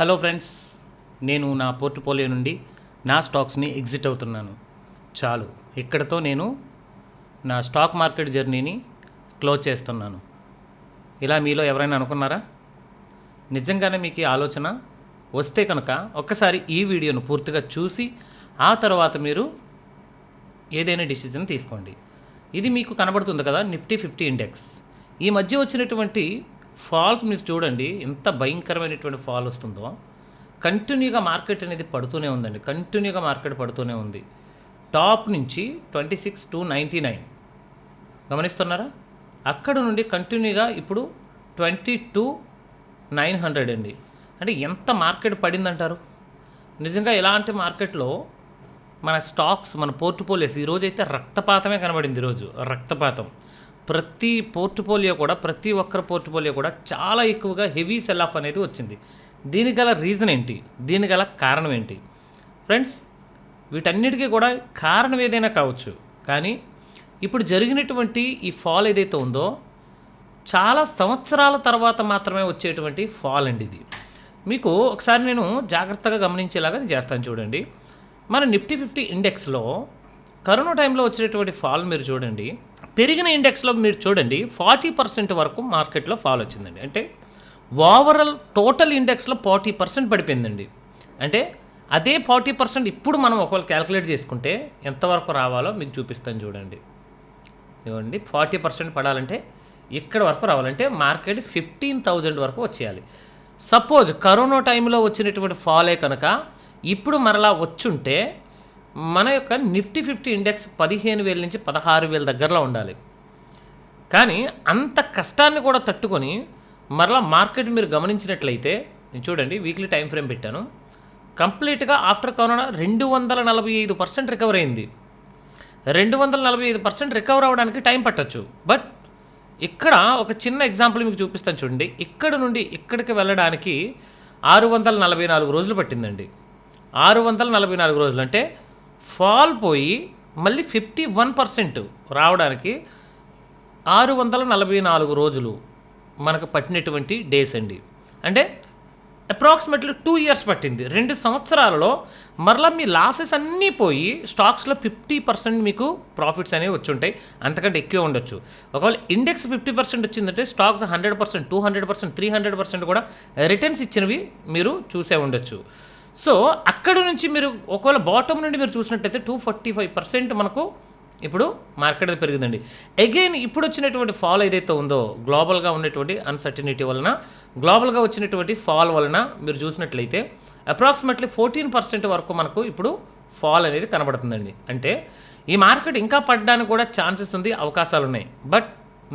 Hello friends నేను నా portfolio నుండి నా స్టాక్స్ని ఎగ్జిట్ అవుతున్నాను. చాలు ఇక్కడతో నేను నా స్టాక్ మార్కెట్ జర్నీని క్లోజ్ చేస్తున్నాను. ఇలా మీలో ఎవరైనా అనుకున్నారా? నిజంగానే మీకు ఆలోచన వస్తే కనుక ఒక్కసారి ఈ వీడియోను పూర్తిగా చూసి ఆ తర్వాత మీరు ఏదైనా డిసిజన్ తీసుకోండి. ఇది మీకు కనబడుతుంది కదా నిఫ్టీ ఫిఫ్టీ ఇండెక్స్. ఈ మధ్య వచ్చినటువంటి ఫాల్స్ మీరు చూడండి ఎంత భయంకరమైనటువంటి ఫాల్ వస్తుందో. కంటిన్యూగా మార్కెట్ అనేది పడుతూనే ఉందండి. కంటిన్యూగా మార్కెట్ పడుతూనే ఉంది. టాప్ నుంచి twenty six to ninety nine. గమనిస్తున్నారా? అక్కడ నుండి కంటిన్యూగా ఇప్పుడు ట్వంటీ టూ నైన్ హండ్రెడ్ అండి. అంటే ఎంత మార్కెట్ పడిందంటారు? నిజంగా ఇలాంటి మార్కెట్లో మన స్టాక్స్ మన పోర్ట్ఫోలియోస్ ఈరోజు అయితే రక్తపాతమే కనబడింది ఈరోజు రక్తపాతం. ప్రతి పోర్ట్ఫోలియో కూడా ప్రతి ఒక్కరి పోర్ట్ఫోలియో కూడా చాలా ఎక్కువగా హెవీ సెల్ ఆఫ్ అనేది వచ్చింది. దీనికి గల రీజన్ ఏంటి? దీనికి గల కారణం ఏంటి? ఫ్రెండ్స్ వీటన్నిటికీ కూడా కారణం ఏదైనా కావచ్చు. కానీ ఇప్పుడు జరిగినటువంటి ఈ ఫాల్ ఏదైతే ఉందో చాలా సంవత్సరాల తర్వాత మాత్రమే వచ్చేటువంటి ఫాల్ అండి ఇది. మీకు ఒకసారి నేను జాగ్రత్తగా గమనించేలాగా చేస్తాను చూడండి. మన నిఫ్టీ ఫిఫ్టీ ఇండెక్స్లో కరోనా టైంలో వచ్చినటువంటి ఫాల్ మీరు చూడండి పెరిగిన ఇండెక్స్లో మీరు చూడండి ఫార్టీ పర్సెంట్ వరకు మార్కెట్లో ఫాల్ వచ్చిందండి. అంటే ఓవరాల్ టోటల్ ఇండెక్స్లో ఫార్టీ పర్సెంట్ పడిపోయిందండి. అంటే అదే ఫార్టీ పర్సెంట్ ఇప్పుడు మనం ఒకవేళ క్యాలిక్యులేట్ చేసుకుంటే ఎంతవరకు రావాలో మీకు చూపిస్తాను చూడండి. ఇవ్వండి ఫార్టీ పర్సెంట్ పడాలంటే ఇక్కడ వరకు రావాలంటే మార్కెట్ ఫిఫ్టీన్ థౌజండ్ వరకు వచ్చేయాలి. సపోజ్ కరోనా టైంలో వచ్చినటువంటి ఫాలే కనుక ఇప్పుడు మరలా వచ్చుంటే మన యొక్క నిఫ్టీ ఫిఫ్టీ ఇండెక్స్ పదిహేను వేల నుంచి పదహారు వేల దగ్గరలో ఉండాలి. కానీ అంత కష్టాన్ని కూడా తట్టుకొని మరలా మార్కెట్ మీరు గమనించినట్లయితే నేను చూడండి వీక్లీ టైం ఫ్రేమ్ పెట్టాను. కంప్లీట్గా ఆఫ్టర్ కరోనా రెండు వందల నలభై ఐదు పర్సెంట్ రికవర్ అయింది. రెండు వందల నలభై ఐదు పర్సెంట్ రికవర్ అవ్వడానికి టైం పట్టొచ్చు. బట్ ఇక్కడ ఒక చిన్న ఎగ్జాంపుల్ మీకు చూపిస్తాను చూడండి. ఇక్కడ నుండి ఇక్కడికి వెళ్ళడానికి ఆరు వందల నలభై నాలుగు రోజులు పట్టిందండి. ఆరు వందల నలభై నాలుగు రోజులు అంటే ఫాల్ పోయి మళ్ళీ ఫిఫ్టీ వన్ పర్సెంట్ రావడానికి ఆరు వందల నలభై నాలుగు రోజులు మనకు పట్టినటువంటి డేస్ అండి. అంటే అప్రాక్సిమేట్లీ టూ ఇయర్స్ పట్టింది. రెండు సంవత్సరాలలో మరలా మీ లాసెస్ అన్నీ పోయి స్టాక్స్లో ఫిఫ్టీ పర్సెంట్ మీకు ప్రాఫిట్స్ అనేవి వచ్చి ఉంటాయి. అంతకంటే ఎక్కువ ఉండొచ్చు. ఒకవేళ ఇండెక్స్ ఫిఫ్టీ పర్సెంట్ వచ్చిందంటే stocks hundred percent two hundred percent three hundred percent కూడా రిటర్న్స్ ఇచ్చినవి మీరు చూసే ఉండొచ్చు. సో అక్కడ నుంచి మీరు ఒకవేళ బాటమ్ నుండి మీరు చూసినట్టయితే టూ ఫార్టీ ఫైవ్ పర్సెంట్ మనకు ఇప్పుడు మార్కెట్ పెరిగిందండి. అగైన్ ఇప్పుడు వచ్చినటువంటి ఫాల్ ఏదైతే ఉందో గ్లోబల్గా ఉన్నటువంటి అన్సర్టినిటీ వలన గ్లోబల్గా వచ్చినటువంటి ఫాల్ వలన మీరు చూసినట్లయితే అప్రాక్సిమేట్లీ ఫోర్టీన్ పర్సెంట్ వరకు మనకు ఇప్పుడు ఫాల్ అనేది కనబడుతుందండి. అంటే ఈ మార్కెట్ ఇంకా పడడానికి కూడా ఛాన్సెస్ ఉంది అవకాశాలు ఉన్నాయి. బట్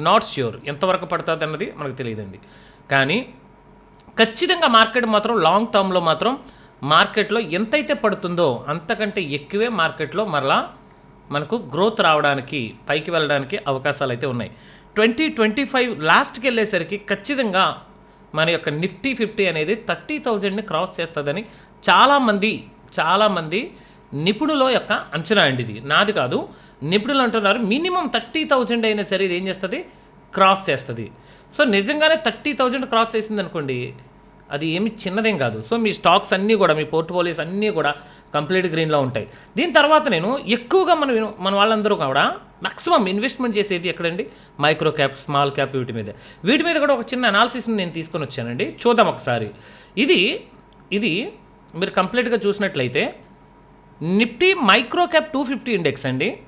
నాట్ ష్యూర్ ఎంతవరకు పడుతుంది అన్నది మనకు తెలియదండి. కానీ ఖచ్చితంగా మార్కెట్ మాత్రం లాంగ్ టర్మ్లో మాత్రం మార్కెట్లో ఎంతైతే పడుతుందో అంతకంటే ఎక్కువే మార్కెట్లో మరలా మనకు గ్రోత్ రావడానికి పైకి వెళ్ళడానికి అవకాశాలు అయితే ఉన్నాయి. ట్వంటీ ట్వంటీ ఫైవ్ లాస్ట్కి వెళ్ళేసరికి ఖచ్చితంగా మన యొక్క నిఫ్టీ ఫిఫ్టీ అనేది థర్టీ థౌజండ్ని క్రాస్ చేస్తుందని చాలామంది చాలామంది నిపుణుల యొక్క అంచనా అండి ఇది. నాది కాదు. నిపుణులు అంటున్నారు మినిమం థర్టీ థౌజండ్ అయినా సరే ఇది ఏం చేస్తుంది? క్రాస్ చేస్తుంది. సో నిజంగానే థర్టీ థౌజండ్ క్రాస్ చేసింది అనుకోండి అది ఏమి చిన్నదేం కాదు. సో మీ స్టాక్స్ అన్నీ కూడా మీ పోర్ట్ఫోలియోస్ అన్నీ కూడా కంప్లీట్ గ్రీన్లో ఉంటాయి. దీని తర్వాత నేను ఎక్కువగా మన మన వాళ్ళందరూ కూడా మ్యాక్సిమం ఇన్వెస్ట్మెంట్ చేసేది ఎక్కడండి? మైక్రో క్యాప్ స్మాల్ క్యాప్ వీటి మీద. వీటి మీద కూడా ఒక చిన్న అనాలిసిస్ని నేను తీసుకొని వచ్చానండి. చూద్దాం ఒకసారి. ఇది ఇది మీరు కంప్లీట్గా చూసినట్లయితే Nifty micro cap two fifty index అండి.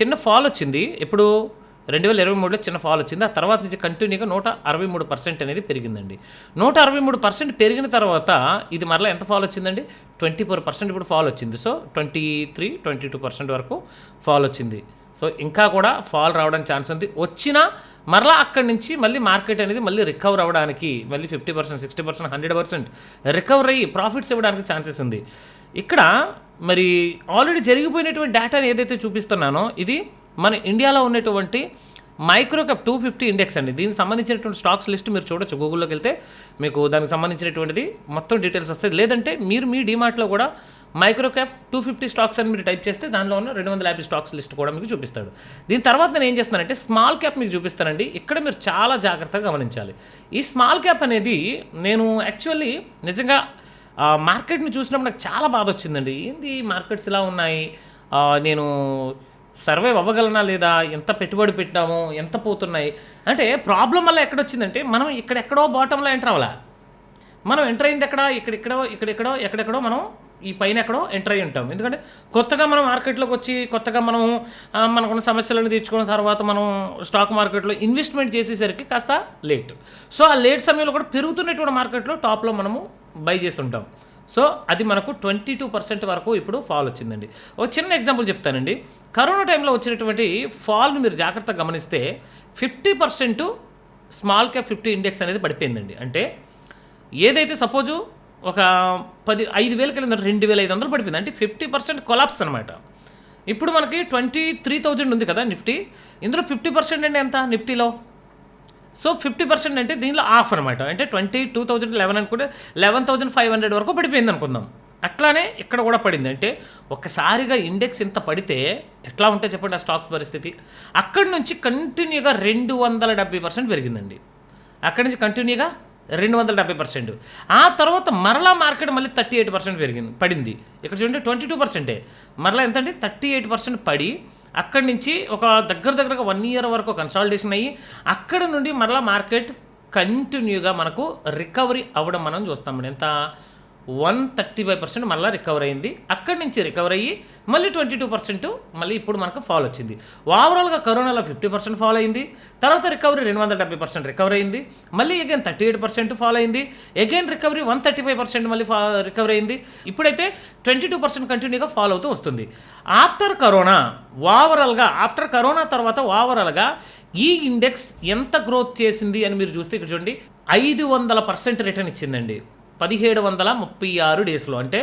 చిన్న ఫాల్ వచ్చింది. ఇప్పుడు రెండు వేల ఇరవై మూడులో చిన్న ఫాల్ వచ్చింది. ఆ తర్వాత నుంచి కంటిన్యూగా నూట అరవై మూడు పర్సెంట్ అనేది పెరిగిందండి. నూట అరవై మూడు పర్సెంట్ పెరిగిన తర్వాత ఇది మరలా ఎంత ఫాల్ వచ్చిందండి? ట్వంటీ ఫోర్ పర్సెంట్ ఇప్పుడు ఫాల్ వచ్చింది. So twenty three twenty two percent వరకు ఫాల్ వచ్చింది. సో ఇంకా కూడా ఫాల్ రావడానికి ఛాన్స్ ఉంది. వచ్చినా మరలా అక్కడి నుంచి మళ్ళీ మార్కెట్ అనేది మళ్ళీ రికవర్ అవ్వడానికి మళ్ళీ fifty percent sixty percent hundred percent recover అయ్యి ప్రాఫిట్స్ ఇవ్వడానికి ఛాన్సెస్ ఉంది. ఇక్కడ మరి ఆల్రెడీ జరిగిపోయినటువంటి డేటాని ఏదైతే చూపిస్తున్నానో ఇది మన ఇండియాలో ఉన్నటువంటి micro cap two fifty index అండి. దీనికి సంబంధించినటువంటి స్టాక్స్ లిస్ట్ మీరు చూడొచ్చు. గూగుల్లోకి వెళ్తే మీకు దానికి సంబంధించినటువంటిది మొత్తం డీటెయిల్స్ వస్తాయి. లేదంటే మీరు మీ డిమార్ట్లో కూడా micro cap two fifty stocks అని మీరు టైప్ చేస్తే దానిలో ఉన్న రెండు వందల యాభై స్టాక్స్ లిస్ట్ కూడా మీకు చూపిస్తాడు. దీని తర్వాత నేను ఏం చేస్తానంటే స్మాల్ క్యాప్ మీకు చూపిస్తానండి. ఇక్కడ మీరు చాలా జాగ్రత్తగా గమనించాలి. ఈ స్మాల్ క్యాప్ అనేది నేను యాక్చువల్లీ నిజంగా మార్కెట్ని చూసినప్పుడు నాకు చాలా బాధ వచ్చిందండి. ఏంది మార్కెట్స్ ఇలా ఉన్నాయి? నేను సర్వైవ్ అవ్వగలనా లేదా? ఎంత పెట్టుబడి పెట్టాము? ఎంత పోతున్నాయి? అంటే ప్రాబ్లం వల్ల ఎక్కడొచ్చిందంటే మనం ఇక్కడెక్కడో బాటంలో ఎంటర్ అవ్వాలా మనం ఎంటర్ అయింది ఎక్కడ? ఇక్కడెక్కడో ఇక్కడెక్కడో ఎక్కడెక్కడో మనం ఈ పైన ఎక్కడో ఎంటర్ అయి ఉంటాం. ఎందుకంటే కొత్తగా మనం మార్కెట్లోకి వచ్చి కొత్తగా మనం మనకున్న సమస్యలను తీర్చుకున్న తర్వాత మనం స్టాక్ మార్కెట్లో ఇన్వెస్ట్మెంట్ చేసేసరికి కాస్త లేట్ సో ఆ లేట్ సమయంలో కూడా పెరుగుతున్నటువంటి మార్కెట్లో టాప్లో మనము బై చేస్తుంటాం. సో అది మనకు ట్వంటీ టూ పర్సెంట్ వరకు ఇప్పుడు ఫాల్ వచ్చిందండి. ఒక చిన్న ఎగ్జాంపుల్ చెప్తానండి. కరోనా టైంలో వచ్చినటువంటి ఫాల్ని మీరు జాగ్రత్తగా గమనిస్తే fifty percent small cap fifty index అనేది పడిపోయిందండి. అంటే ఏదైతే సపోజు ఒక పది ఐదు వేలకి వెళ్ళిందంటే రెండు వేల ఐదు వందలు పడిపోయింది. అంటే ఫిఫ్టీ పర్సెంట్ కొలాప్స్ అనమాట ఇప్పుడు మనకి ట్వంటీ త్రీ థౌజండ్ ఉంది కదా నిఫ్టీ. ఇందులో ఫిఫ్టీ పర్సెంట్ అంటే ఎంత? నిఫ్టీలో. సో ఫిఫ్టీ పర్సెంట్ అంటే దీనిలో ఆఫ్ అనమాట అంటే ట్వంటీ టూ థౌజండ్ లెవెన్ అనుకుంటే లెవెన్ థౌజండ్ ఫైవ్ హండ్రెడ్ వరకు పడిపోయింది అనుకుందాం. అట్లానే ఇక్కడ కూడా పడింది. అంటే ఒక్కసారిగా ఇండెక్స్ ఇంత పడితే ఎట్లా ఉంటే చెప్పండి ఆ స్టాక్స్ పరిస్థితి? అక్కడి నుంచి కంటిన్యూగా రెండు వందల డెబ్బై పర్సెంట్ పెరిగిందండి. అక్కడి నుంచి కంటిన్యూగా రెండు వందల డెబ్బై పర్సెంట్. ఆ తర్వాత మరలా మార్కెట్ మళ్ళీ థర్టీ ఎయిట్ పర్సెంట్ పెరిగింది పడింది. ఇక్కడ చూడండి ట్వంటీ టూ పర్సెంటే. మరలా ఎంతండి? థర్టీ ఎయిట్ పర్సెంట్ పడి అక్కడి నుంచి ఒక దగ్గర దగ్గరగా వన్ ఇయర్ వరకు కన్సాలిడేషన్ అయ్యి అక్కడ నుండి మరలా మార్కెట్ కంటిన్యూగా మనకు రికవరీ అవ్వడం మనం చూస్తామండి. ఎంత? వన్ థర్టీ ఫైవ్ పర్సెంట్ మళ్ళీ రికవర్ అయింది. అక్కడి నుంచి రికవర్ అయ్యి మళ్ళీ ట్వంటీ టూ పర్సెంట్ మళ్ళీ ఇప్పుడు మనకు ఫాల్ వచ్చింది. ఓవరాల్గా కరోనాలో ఫిఫ్టీ పర్సెంట్ ఫాల్ అయింది. తర్వాత రికవరీ రెండు వందల డెబ్బై పర్సెంట్ రికవర్ అయింది. మళ్ళీ again thirty eight percent fall అయింది. Again recovery one thirty five percent మళ్ళీ ఫా రికవర్ అయింది. ఇప్పుడైతే ట్వంటీ టూ పర్సెంట్ కంటిన్యూగా ఫాలో అవుతూ వస్తుంది. ఆఫ్టర్ కరోనా ఓవరాల్గా ఆఫ్టర్ కరోనా తర్వాత ఓవరాల్గా ఈ ఇండెక్స్ ఎంత గ్రోత్ చేసింది అని మీరు చూస్తే ఇక్కడ చూడండి. ఐదు వందల పర్సెంట్ రిటర్న్ ఇచ్చిందండి. పదిహేడు వందల ముప్పై ఆరు డేస్లో అంటే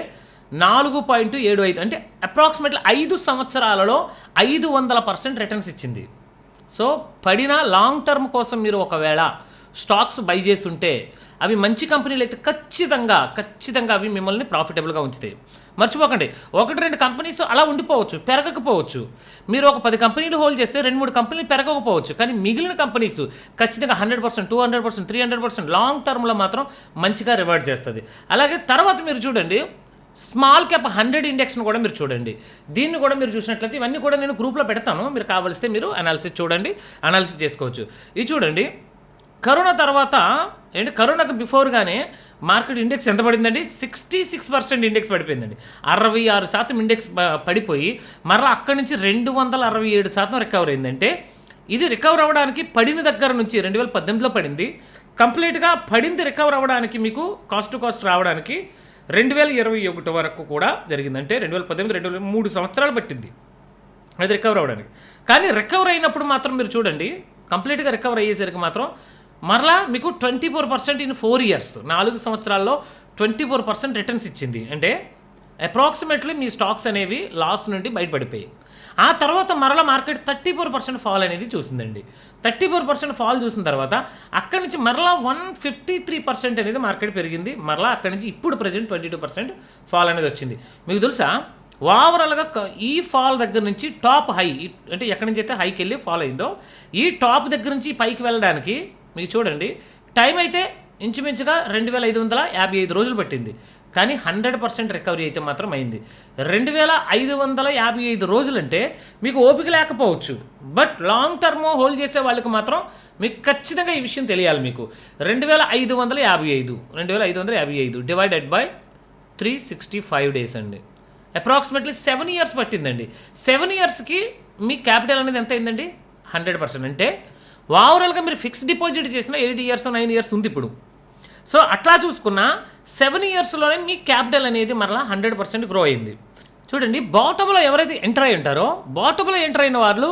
నాలుగు పాయింట్ ఏడు ఐదు అంటే అప్రాక్సిమేట్లీ ఐదు సంవత్సరాలలో ఐదు వందల పర్సెంట్ రిటర్న్స్ ఇచ్చింది. సో పడిన లాంగ్ టర్మ్ కోసం మీరు ఒకవేళ స్టాక్స్ బై చేస్తుంటే అవి మంచి కంపెనీలు అయితే ఖచ్చితంగా ఖచ్చితంగా అవి మిమ్మల్ని ప్రాఫిటబుల్గా ఉంచుతాయి. మర్చిపోకండి. ఒకటి రెండు కంపెనీస్ అలా ఉండిపోవచ్చు పెరగకపోవచ్చు. మీరు ఒక పది కంపెనీలు హోల్డ్ చేస్తే రెండు మూడు కంపెనీలు పెరగకపోవచ్చు. కానీ మిగిలిన కంపెనీస్ ఖచ్చితంగా hundred percent two hundred percent three hundred percent long టర్మ్లో మాత్రం మంచిగా రివార్డ్ చేస్తుంది. అలాగే తర్వాత మీరు చూడండి స్మాల్ క్యాప్ హండ్రెడ్ ఇండెక్స్ను కూడా మీరు చూడండి. దీన్ని కూడా మీరు చూసినట్లయితే ఇవన్నీ కూడా నేను గ్రూప్లో పెడతాను. మీరు కావలిస్తే మీరు అనాలిసిస్ చూడండి అనాలిసిస్ చేసుకోవచ్చు. ఇది చూడండి కరోనా తర్వాత ఏంటి కరోనాకు బిఫోర్గానే మార్కెట్ ఇండెక్స్ ఎంత పడిందండి? సిక్స్టీ సిక్స్ పర్సెంట్ ఇండెక్స్ పడిపోయిందండి. అరవై ఆరు శాతం ఇండెక్స్ పడిపోయి మరలా అక్కడి నుంచి రెండు వందల అరవై ఏడు శాతం రికవర్ అయిందంటే ఇది రికవర్ అవ్వడానికి పడిన దగ్గర నుంచి రెండు వేల పద్దెనిమిదిలో పడింది. కంప్లీట్గా పడింది రికవర్ అవ్వడానికి మీకు కాస్ట్ టు కాస్ట్ రావడానికి రెండు వేల ఇరవై ఒకటి వరకు కూడా జరిగిందంటే రెండు వేల పద్దెనిమిది రెండు వేల మూడు సంవత్సరాలు పట్టింది అది రికవర్ అవ్వడానికి. కానీ రికవర్ అయినప్పుడు మాత్రం మీరు చూడండి కంప్లీట్గా రికవర్ అయ్యేసరికి మాత్రం మరలా మీకు twenty four percent in four years నాలుగు సంవత్సరాల్లో ట్వంటీ ఫోర్ పర్సెంట్ రిటర్న్స్ ఇచ్చింది. అంటే అప్రాక్సిమేట్లీ మీ స్టాక్స్ అనేవి లాస్ నుండి బయటపడిపోయాయి ఆ తర్వాత మరలా market thirty four percent fall అనేది చూసిందండి. థర్టీ ఫోర్ పర్సెంట్ ఫాల్ చూసిన తర్వాత అక్కడి నుంచి మరలా వన్ ఫిఫ్టీ త్రీ పర్సెంట్ అనేది మార్కెట్ పెరిగింది. మరలా అక్కడి నుంచి ఇప్పుడు present twenty two percent fall అనేది వచ్చింది. మీకు తెలుసా? ఓవరాల్గా ఈ ఫాల్ దగ్గర నుంచి టాప్ హై అంటే ఎక్కడి నుంచి అయితే హైకి వెళ్ళి ఫాల్ అయిందో ఈ టాప్ దగ్గర నుంచి పైకి వెళ్ళడానికి మీకు చూడండి టైం అయితే ఇంచుమించుగా రెండు వేల ఐదు వందల యాభై ఐదు రోజులు పట్టింది. కానీ హండ్రెడ్ పర్సెంట్ రికవరీ అయితే మాత్రం అయింది. రెండు వేల ఐదు వందల యాభై ఐదు రోజులంటే మీకు ఓపిక లేకపోవచ్చు. బట్ లాంగ్ టర్మ్ హోల్డ్ చేసే వాళ్ళకి మాత్రం మీకు ఖచ్చితంగా ఈ విషయం తెలియాలి మీకు. రెండు వేల ఐదు వందల యాభై ఐదు రెండు వేల ఐదు వందల యాభై ఐదు divided by three sixty five days అండి. అప్రాక్సిమేట్లీ సెవెన్ ఇయర్స్ పట్టిందండి. సెవెన్ ఇయర్స్కి మీ క్యాపిటల్ అనేది ఎంత అయిందండి? Hundred percent. అంటే ఓవరాల్గా మీరు ఫిక్స్డ్ డిపాజిట్ చేసిన ఎయిట్ ఇయర్స్ నైన్ ఇయర్స్ ఉంది ఇప్పుడు. సో అట్లా చూసుకున్న సెవెన్ ఇయర్స్లోనే మీ క్యాపిటల్ అనేది మరలా హండ్రెడ్ పర్సెంట్ గ్రో అయింది. చూడండి బాటంలో ఎవరైతే ఎంటర్ అయి ఉంటారో బాటంలో ఎంటర్ అయిన వాళ్ళు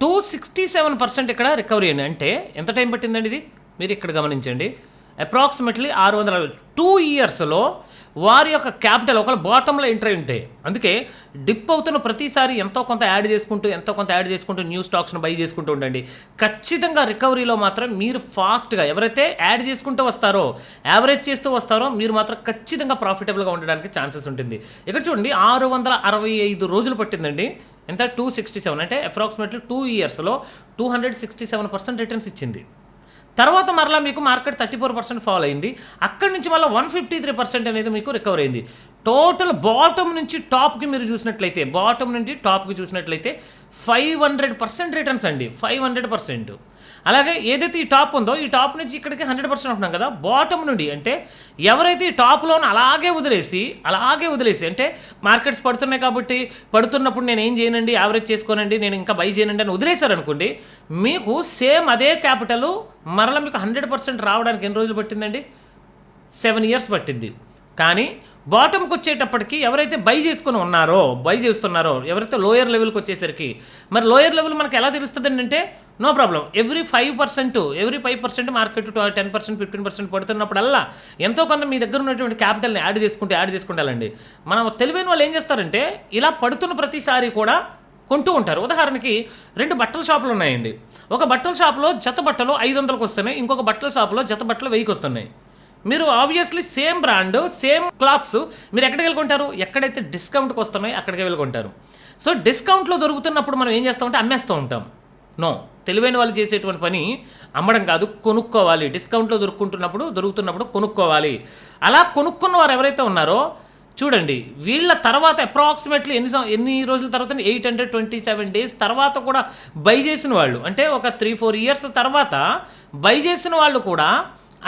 టూ సిక్స్టీ సెవెన్ పర్సెంట్ ఇక్కడ రికవరీ అయింది. అంటే ఎంత టైం పట్టిందండి ఇది? మీరు ఇక్కడ గమనించండి. అప్రాక్సిమేట్లీ ఆరు వందల టూ ఇయర్స్లో వారి యొక్క క్యాపిటల్ ఒకవేళ బాటంలో ఎంటర్ ఉంటాయి ఉంటే అందుకే డిప్ అవుతున్న ప్రతిసారి ఎంతో కొంత యాడ్ చేసుకుంటూ ఎంతో కొంత యాడ్ చేసుకుంటూ న్యూ స్టాక్స్ను బై చేసుకుంటూ ఉండండి. ఖచ్చితంగా రికవరీలో మాత్రం మీరు ఫాస్ట్గా ఎవరైతే యాడ్ చేసుకుంటూ వస్తారో యావరేజ్ చేస్తూ వస్తారో మీరు మాత్రం ఖచ్చితంగా ప్రాఫిటబుల్గా ఉండడానికి ఛాన్సెస్ ఉంటుంది. ఇక్కడ చూడండి ఆరు వందల అరవై ఐదు రోజులు పట్టిందండి. ఎంత? టూ సిక్స్టీ సెవెన్ అంటే అప్రాక్సిమేట్లీ టూ ఇయర్స్లో two hundred sixty seven percent returns ఇచ్చింది. తర్వాత మరలా మీకు market thirty four percent fall అయింది. అక్కడి నుంచి మళ్ళీ వన్ ఫిఫ్టీ త్రీ పర్సెంట్ అనేది మీకు రికవర్ అయింది. టోటల్ బాటమ్ నుంచి టాప్కి మీరు చూసినట్లయితే బాటమ్ నుంచి టాప్కి చూసినట్లయితే ఫైవ్ హండ్రెడ్ పర్సెంట్ రిటర్న్స్ అండి. Five hundred percent. అలాగే ఏదైతే ఈ టాప్ ఉందో ఈ టాప్ నుంచి ఇక్కడికి హండ్రెడ్ పర్సెంట్ ఉంటున్నాం కదా బాటమ్ నుండి అంటే ఎవరైతే ఈ టాప్లోని అలాగే వదిలేసి అలాగే వదిలేసి అంటే మార్కెట్స్ పడుతున్నాయి కాబట్టి పడుతున్నప్పుడు నేను ఏం చేయనండి యావరేజ్ చేసుకోనండి నేను ఇంకా బై చేయనండి అని వదిలేశారనుకోండి మీకు సేమ్ అదే క్యాపిటల్ మరలా మీకు హండ్రెడ్ పర్సెంట్ రావడానికి ఎన్ని రోజులు పట్టిందండి? సెవెన్ ఇయర్స్ పట్టింది. కానీ బాటమ్కి వచ్చేటప్పటికి ఎవరైతే బై చేసుకుని ఉన్నారో బై చేస్తున్నారో ఎవరైతే లోయర్ లెవెల్కి వచ్చేసరికి మరి లోయర్ లెవెల్ మనకు ఎలా తెలుస్తుంది అంటే no problem. Every five percent every five percent market ten percent fifteen percent పడుతున్నప్పుడల్లా ఎంతో కొంత మీ దగ్గర ఉన్నటువంటి క్యాపిటల్ని యాడ్ చేసుకుంటే యాడ్ చేసుకుంటారండి మనం తెలివైన వాళ్ళు ఏం చేస్తారంటే ఇలా పడుతున్న ప్రతిసారి కూడా కొంటూ ఉంటారు. ఉదాహరణకి రెండు బట్టల షాపులు ఉన్నాయండి. ఒక బట్టల షాప్లో జత బట్టలు ఐదు వందలకు వస్తున్నాయి ఇంకొక బట్టల షాపులో జత బట్టలు వెయ్యికి వస్తున్నాయి మీరు obviously same brand same clothes మీరు ఎక్కడికి వెళ్ళుకుంటారు ఎక్కడైతే డిస్కౌంట్కి వస్తున్నాయో అక్కడికి వెళ్ళుకుంటారు సో డిస్కౌంట్లో దొరుకుతున్నప్పుడు మనం ఏం చేస్తామంటే అమ్మేస్తూ ఉంటాం. నో తెలివైన వాళ్ళు చేసేటువంటి పని అమ్మడం కాదు కొనుక్కోవాలి. డిస్కౌంట్లో దొరుకుంటున్నప్పుడు దొరుకుతున్నప్పుడు కొనుక్కోవాలి. అలా కొనుక్కున్న వారు ఎవరైతే ఉన్నారో చూడండి వీళ్ళ తర్వాత అప్రాక్సిమేట్లీ ఎన్ని సం- ఎన్ని రోజుల తర్వాత eight hundred twenty seven days తర్వాత కూడా బై చేసిన వాళ్ళు అంటే ఒక త్రీ ఫోర్ ఇయర్స్ తర్వాత బై చేసిన వాళ్ళు కూడా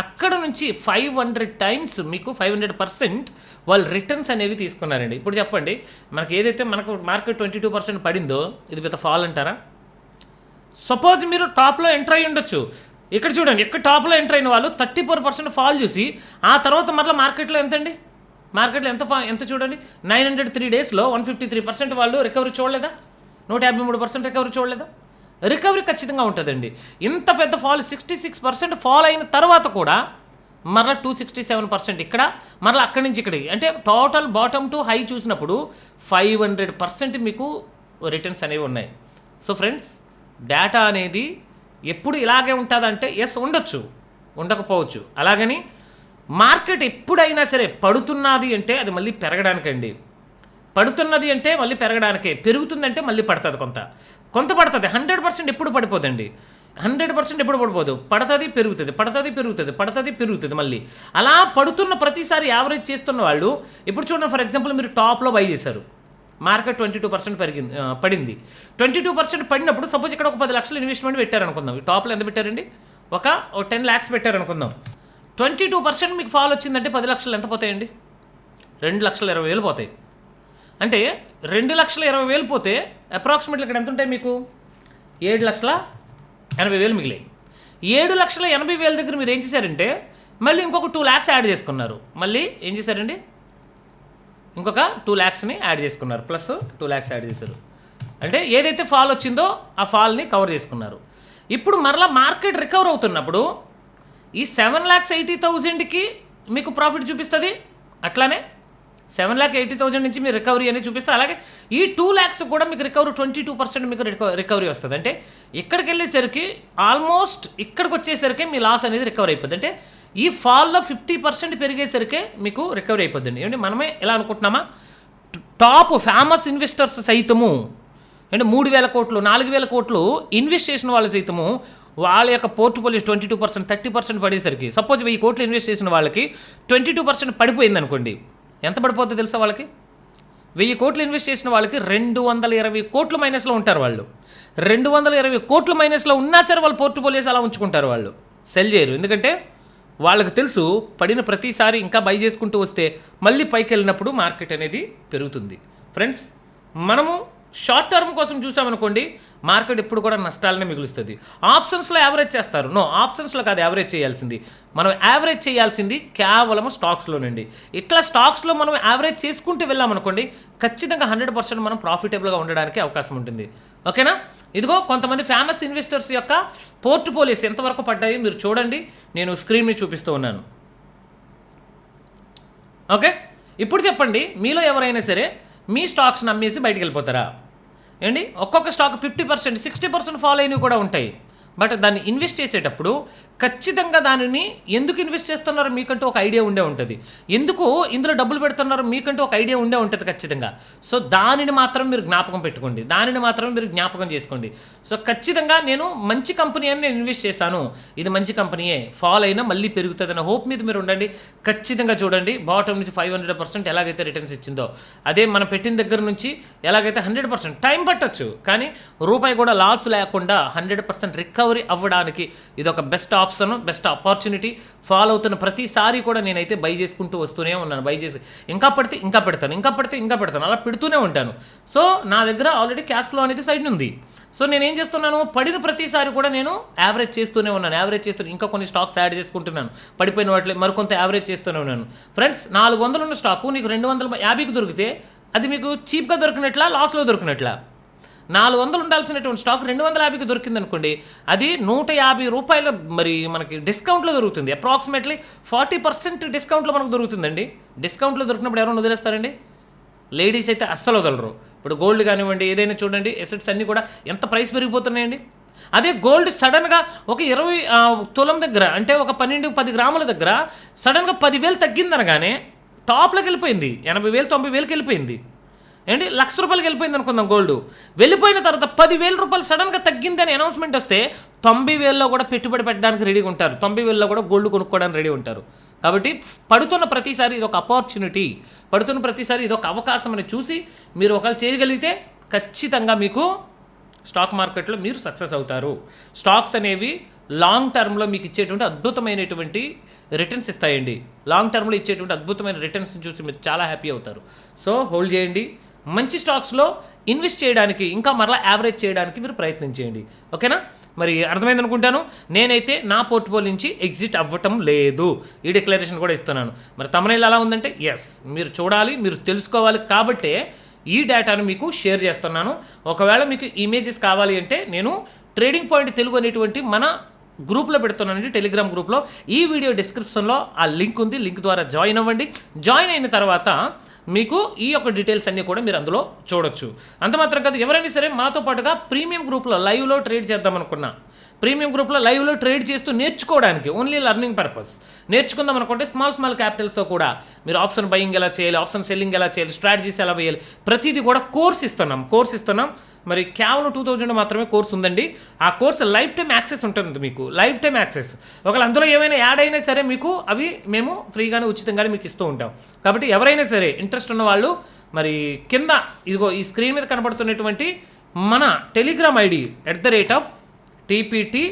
అక్కడ నుంచి ఫైవ్ హండ్రెడ్ టైమ్స్ మీకు ఫైవ్ హండ్రెడ్ పర్సెంట్ వాళ్ళు రిటర్న్స్ అనేవి తీసుకున్నారండి. ఇప్పుడు చెప్పండి మనకి ఏదైతే మనకు మార్కెట్ ట్వంటీ టూ పర్సెంట్ పడిందో ఇది పెద్ద ఫాల్ అంటారా? సపోజ్ మీరు టాప్లో ఎంటర్ అయి ఉండొచ్చు. ఇక్కడ చూడండి ఎక్కడ టాప్లో ఎంటర్ అయిన వాళ్ళు థర్టీ ఫోర్ పర్సెంట్ ఫాల్ చూసి ఆ తర్వాత మరలా మార్కెట్లో ఎంతండి? మార్కెట్లో ఎంత ఫా ఎంత చూడండి? నైన్ హండ్రెడ్ త్రీ డేస్లో వన్ ఫిఫ్టీ త్రీ పర్సెంట్ వాళ్ళు రికవరీ చూడలేదా? నూట యాభై మూడు పర్సెంట్ రికవరీ చూడలేదా? రికవరీ ఖచ్చితంగా ఉంటుందండి. ఇంత పెద్ద fall sixty six percent fall అయిన తర్వాత కూడా మరలా టూ సిక్స్టీ సెవెన్ పర్సెంట్ ఇక్కడ మరలా అక్కడి నుంచి ఇక్కడికి. అంటే టోటల్ బాటమ్ టు హై చూసినప్పుడు ఫైవ్ హండ్రెడ్ పర్సెంట్ మీకు రిటర్న్స్ అనేవి ఉన్నాయి. సో ఫ్రెండ్స్ డేటా అనేది ఎప్పుడు ఇలాగే ఉంటుందంటే ఎస్ ఉండొచ్చు ఉండకపోవచ్చు. అలాగని మార్కెట్ ఎప్పుడైనా సరే పడుతున్నది అంటే అది మళ్ళీ పెరగడానికండి. పడుతున్నది అంటే మళ్ళీ పెరగడానికే పెరుగుతుందంటే మళ్ళీ పడుతుంది కొంత. కొంత పడుతుంది. హండ్రెడ్ పర్సెంట్ ఎప్పుడు పడిపోదండి. హండ్రెడ్ పర్సెంట్ ఎప్పుడు పడిపోదు? పడుతుంది పెరుగుతుంది. పడుతుంది పెరుగుతుంది. పడుతుంది పెరుగుతుంది మళ్ళీ. అలా పడుతున్న ప్రతిసారి యావరేజ్ చేస్తున్న వాళ్ళు ఇప్పుడు చూడండి ఫర్ ఎగ్జాంపుల్ మీరు టాప్లో బై చేశారు. మార్కెట్ ట్వంటీ టూ పర్సెంట్ పెరిగింది పడింది. ట్వంటీ టూ పర్సెంట్ పడినప్పుడు సపోజ్ ఇక్కడ ఒక పది లక్షలు ఇన్వెస్ట్మెంట్ పెట్టారనుకుందాం. టాప్లో ఎంత పెట్టారండి? ఒక టెన్ ల్యాక్స్ పెట్టారనుకుందాం. ట్వంటీ టూ పర్సెంట్ మీకు ఫాల్ వచ్చిందంటే పది లక్షలు ఎంత పోతాయండి? రెండు లక్షల ఇరవై వేలు పోతాయి. అంటే రెండు లక్షల ఇరవై వేలు పోతే అప్రాక్సిమేట్లీ ఇక్కడ ఎంత ఉంటాయి మీకు? ఏడు లక్షల ఎనభై వేలు మిగిలాయి. ఏడు లక్షల ఎనభై వేల దగ్గర మీరు ఏం చేశారంటే మళ్ళీ ఇంకొక టూ ల్యాక్స్ యాడ్ చేసుకున్నారు. మళ్ళీ ఏం చేశారండి? ఇంకొక టూ ల్యాక్స్ని యాడ్ చేసుకున్నారు. ప్లస్ టూ ల్యాక్స్ యాడ్ చేశారు. అంటే ఏదైతే ఫాల్ వచ్చిందో ఆ ఫాల్ని కవర్ చేసుకున్నారు. ఇప్పుడు మరలా మార్కెట్ రికవర్ అవుతున్నప్పుడు ఈ సెవెన్ ల్యాక్స్ ఎయిటీ థౌజండ్కి మీకు ప్రాఫిట్ చూపిస్తుంది? అట్లానే సెవెన్ ల్యాక్ ఎయిటీ థౌజండ్ నుంచి మీరు రికవరీ అనేది చూపిస్తే అలాగే ఈ టూ ల్యాక్స్ కూడా మీకు రికవరీ ట్వంటీ టూ పర్సెంట్ మీకు రికవరీ వస్తుంది. అంటే ఇక్కడికి వెళ్ళేసరికి ఆల్మోస్ట్ ఇక్కడికి వచ్చేసరికి మీ లాస్ అనేది రికవర్ అయిపోద్ది. అంటే ఈ ఫాల్లో ఫిఫ్టీ పర్సెంట్ పెరిగేసరికి మీకు రికవరీ అయిపోద్దండి. ఏమంటే మనమే ఎలా అనుకుంటున్నామా? టాప్ ఫేమస్ ఇన్వెస్టర్స్ సైతము అంటే మూడు వేల కోట్లు నాలుగు వేల కోట్లు ఇన్వెస్ట్ చేసిన వాళ్ళు సైతము వాళ్ళ యొక్క portfolio twenty two percent thirty percent పడేసరికి సపోజ్ వెయ్యి కోట్లు ఇన్వెస్ట్ చేసిన వాళ్ళకి ట్వంటీ టూ పర్సెంట్ పడిపోయింది అనుకోండి ఎంత పడిపోతుంది తెలుసా వాళ్ళకి? వెయ్యి కోట్లు ఇన్వెస్ట్ చేసిన వాళ్ళకి రెండు వందల ఇరవై కోట్లు మైనస్లో ఉంటారు వాళ్ళు. రెండు వందల ఇరవై కోట్లు మైనస్లో ఉన్నా సరే వాళ్ళు పోర్ట్ఫోలియోస్ అలా ఉంచుకుంటారు వాళ్ళు. సెల్ చేయరు. ఎందుకంటే వాళ్ళకి తెలుసు పడిన ప్రతిసారి ఇంకా బై చేసుకుంటూ వస్తే మళ్ళీ పైకి వెళ్ళినప్పుడు మార్కెట్ అనేది పెరుగుతుంది. ఫ్రెండ్స్ మనము షార్ట్ టర్మ్ కోసం చూసామనుకోండి మార్కెట్ ఎప్పుడు కూడా నష్టాలనే మిగులుస్తుంది. ఆప్షన్స్లో యావరేజ్ చేస్తారు. నో ఆప్షన్స్లో కాదు యావరేజ్ చేయాల్సింది. మనం యావరేజ్ చేయాల్సింది కేవలం స్టాక్స్లోనండి. ఇట్లా స్టాక్స్లో మనం యావరేజ్ చేసుకుంటూ వెళ్ళామనుకోండి ఖచ్చితంగా హండ్రెడ్ పర్సెంట్ మనం ప్రాఫిటబుల్గా ఉండడానికి అవకాశం ఉంటుంది. ఓకేనా? ఇదిగో కొంతమంది ఫేమస్ ఇన్వెస్టర్స్ యొక్క పోర్ట్ఫోలియోస్ ఎంతవరకు పడ్డాయి మీరు చూడండి. నేను స్క్రీన్ని చూపిస్తూ ఉన్నాను. ఓకే? ఇప్పుడు చెప్పండి మీలో ఎవరైనా సరే మీ స్టాక్స్ నమ్మేసి బయటికి వెళ్ళిపోతారా? ఏంటి? ఒక్కొక్క stock fifty percent sixty percent follow అయినవి కూడా ఉంటాయి. బట్ దాన్ని ఇన్వెస్ట్ చేసేటప్పుడు ఖచ్చితంగా దానిని ఎందుకు ఇన్వెస్ట్ చేస్తున్నారో మీకంటూ ఒక ఐడియా ఉండే ఉంటుంది. ఎందుకు ఇందులో డబ్బులు పెడుతున్నారో మీకంటూ ఒక ఐడియా ఉండే ఉంటుంది ఖచ్చితంగా. సో దానిని మాత్రం మీరు జ్ఞాపకం పెట్టుకోండి. దానిని మాత్రం మీరు జ్ఞాపకం చేసుకోండి. సో ఖచ్చితంగా నేను మంచి కంపెనీ అని నేను ఇన్వెస్ట్ చేశాను. ఇది మంచి కంపెనీయే. ఫాల్ అయినా మళ్ళీ పెరుగుతుందన్న హోప్ మీద మీరు ఉండండి. ఖచ్చితంగా చూడండి. బాటమ్ నుంచి ఫైవ్ హండ్రెడ్ పర్సెంట్ ఎలాగైతే రిటర్న్స్ ఇచ్చిందో అదే మనం పెట్టిన దగ్గర నుంచి ఎలాగైతే హండ్రెడ్ పర్సెంట్ టైం పట్టొచ్చు. కానీ రూపాయి కూడా లాస్ లేకుండా హండ్రెడ్ పర్సెంట్ రికవర్ అవ్వడానికి ఇది ఒక best option best opportunity follow అవుతున్న ప్రతిసారి కూడా నేనైతే బై చేసుకుంటూ వస్తూనే ఉన్నాను. బై చేసి ఇంకా పడితే ఇంకా పెడతాను ఇంకా పడితే ఇంకా పెడతాను. అలా పెడుతూనే ఉంటాను. సో నా దగ్గర ఆల్రెడీ క్యాష్ ఫ్లో అనేది సైడ్ ఉంది. సో నేను ఏం చేస్తున్నాను? పడిన ప్రతిసారి కూడా నేను యావరేజ్ చేస్తూనే ఉన్నాను. యావరేజ్ చేస్తూ ఇంకా కొన్ని స్టాక్స్ యాడ్ చేసుకుంటున్నాను. పడిపోయిన వాటిలో మరికొంత యావరేజ్ చేస్తూనే ఉన్నాను. ఫ్రెండ్స్ నాలుగు వందలు ఉన్న స్టాకు నీకు రెండు వందల యాభైకి దొరికితే అది మీకు చీప్గా దొరికినట్లా లాస్లో దొరికినట్లా. నాలుగు వందలు ఉండాల్సినటువంటి స్టాక్ రెండు వందల యాభైకి దొరికింది అనుకోండి అది నూట యాభై రూపాయల మరి మనకి డిస్కౌంట్లో దొరుకుతుంది. అప్రాక్సిమేట్లీ ఫార్టీ పర్సెంట్ డిస్కౌంట్లో మనకు దొరుకుతుందండి. డిస్కౌంట్లో దొరికినప్పుడు ఎవరైనా వదిలేస్తారండి? లేడీస్ అయితే అస్సలు వదలరు. ఇప్పుడు గోల్డ్ కానివ్వండి ఏదైనా చూడండి ఎసెట్స్ అన్నీ కూడా ఎంత ప్రైస్ పెరిగిపోతున్నాయండి? అదే గోల్డ్ సడన్గా ఒక ఇరవై తులం దగ్గర అంటే ఒక పన్నెండు పది గ్రాముల దగ్గర సడన్గా పదివేలు తగ్గిందనగానే టాప్లోకి వెళ్ళిపోయింది. ఎనభై వేలు తొంభై వేలకి వెళ్ళిపోయింది. ఏంటి? లక్ష రూపాయలకి వెళ్ళిపోయింది అనుకుందాం గోల్డ్. వెళ్ళిపోయిన తర్వాత పదివేల రూపాయలు సడన్గా తగ్గిందని అనౌన్స్మెంట్ వస్తే తొంభై వేలలో కూడా పెట్టుబడి పెట్టడానికి రెడీగా ఉంటారు. తొంభై వేలలో కూడా గోల్డ్ కొనుక్కోవడానికి రెడీ ఉంటారు. కాబట్టి పడుతున్న ప్రతిసారి ఇది ఒక అపార్చునిటీ పడుతున్న ప్రతిసారి ఇది ఒక అవకాశం అని చూసి మీరు ఒకవేళ చేయగలిగితే ఖచ్చితంగా మీకు స్టాక్ మార్కెట్లో మీరు సక్సెస్ అవుతారు. స్టాక్స్ అనేవి లాంగ్ టర్మ్లో మీకు ఇచ్చేటువంటి అద్భుతమైనటువంటి రిటర్న్స్ ఇస్తాయండి. లాంగ్ టర్మ్లో ఇచ్చేటువంటి అద్భుతమైన రిటర్న్స్ చూసి మీరు చాలా హ్యాపీ అవుతారు. సో హోల్డ్ చేయండి. మంచి స్టాక్స్లో ఇన్వెస్ట్ చేయడానికి ఇంకా మరలా యావరేజ్ చేయడానికి మీరు ప్రయత్నం చేయండి. ఓకేనా? మరి అర్థమైంది అనుకుంటాను? నేనైతే నా పోర్ట్ఫోలియో నుంచి ఎగ్జిట్ అవ్వటం లేదు. ఈ డిక్లరేషన్ కూడా ఇస్తున్నాను. మరి తమనేలు ఎలా ఉందంటే ఎస్ మీరు చూడాలి మీరు తెలుసుకోవాలి. కాబట్టే ఈ డేటాను మీకు షేర్ చేస్తున్నాను. ఒకవేళ మీకు ఇమేజెస్ కావాలి అంటే నేను ట్రేడింగ్ పాయింట్ తెలుగు అనేటువంటి మన గ్రూప్లో పెడుతున్నానండి టెలిగ్రామ్ గ్రూప్లో. ఈ వీడియో డిస్క్రిప్షన్లో ఆ లింక్ ఉంది లింక్ ద్వారా జాయిన్ అవ్వండి. జాయిన్ అయిన తర్వాత మీకు ఈ యొక్క డీటెయిల్స్ అన్నీ కూడా మీరు అందులో చూడొచ్చు. అంత మాత్రం కాదు ఎవరైనా సరే మాతో పాటుగా ప్రీమియం గ్రూప్లో లైవ్లో ట్రేడ్ చేద్దాం అనుకున్నా ప్రీమియం గ్రూప్లో లైవ్లో ట్రేడ్ చేస్తూ నేర్చుకోవడానికి ఓన్లీ లర్నింగ్ పర్పస్ నేర్చుకుందాం అనుకుంటే స్మాల్ స్మాల్ క్యాపిటల్స్తో కూడా మీరు ఆప్షన్ బయింగ్ ఎలా చేయాలి ఆప్షన్ సెల్లింగ్ ఎలా చేయాలి స్ట్రాటజీస్ ఎలా వేయాలి ప్రతిదీ కూడా కోర్స్ ఇస్తున్నాం కోర్స్ ఇస్తున్నాం. మరి కేవలం టూ థౌజండ్ మాత్రమే కోర్స్ ఉందండి. ఆ కోర్స్ లైఫ్ టైం యాక్సెస్ ఉంటుంది మీకు లైఫ్ టైం యాక్సెస్ ఒకవేళ అందులో ఏమైనా యాడ్ అయినా సరే మీకు అవి మేము ఫ్రీగానే ఉచితంగానే మీకు ఇస్తూ ఉంటాం. కాబట్టి ఎవరైనా సరే ఇంట్రెస్ట్ ఉన్న వాళ్ళు మరి కింద ఇదిగో ఈ స్క్రీన్ మీద కనబడుతున్నటువంటి మన Telegram ID at the rate of TPT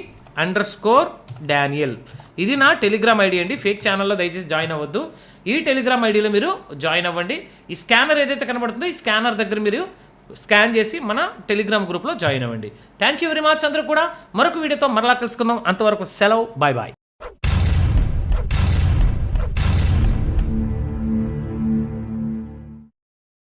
underscore Daniel ఇది నా టెలిగ్రామ్ ఐడి అండి. ఫేక్ ఛానల్లో దయచేసి జాయిన్ అవ్వద్దు. ఈ టెలిగ్రామ్ ఐడిలో మీరు జాయిన్ అవ్వండి. ఈ స్కానర్ ఏదైతే కనబడుతుందో ఈ స్కానర్ దగ్గర మీరు స్కాన్ చేసి మన టెలిగ్రామ్ గ్రూప్లో జాయిన్ అవ్వండి. థ్యాంక్ యూ వెరీ మచ్ అందరూ కూడా. మరొక వీడియోతో మరలా కలుసుకుందాం. అంతవరకు సెలవు. Bye bye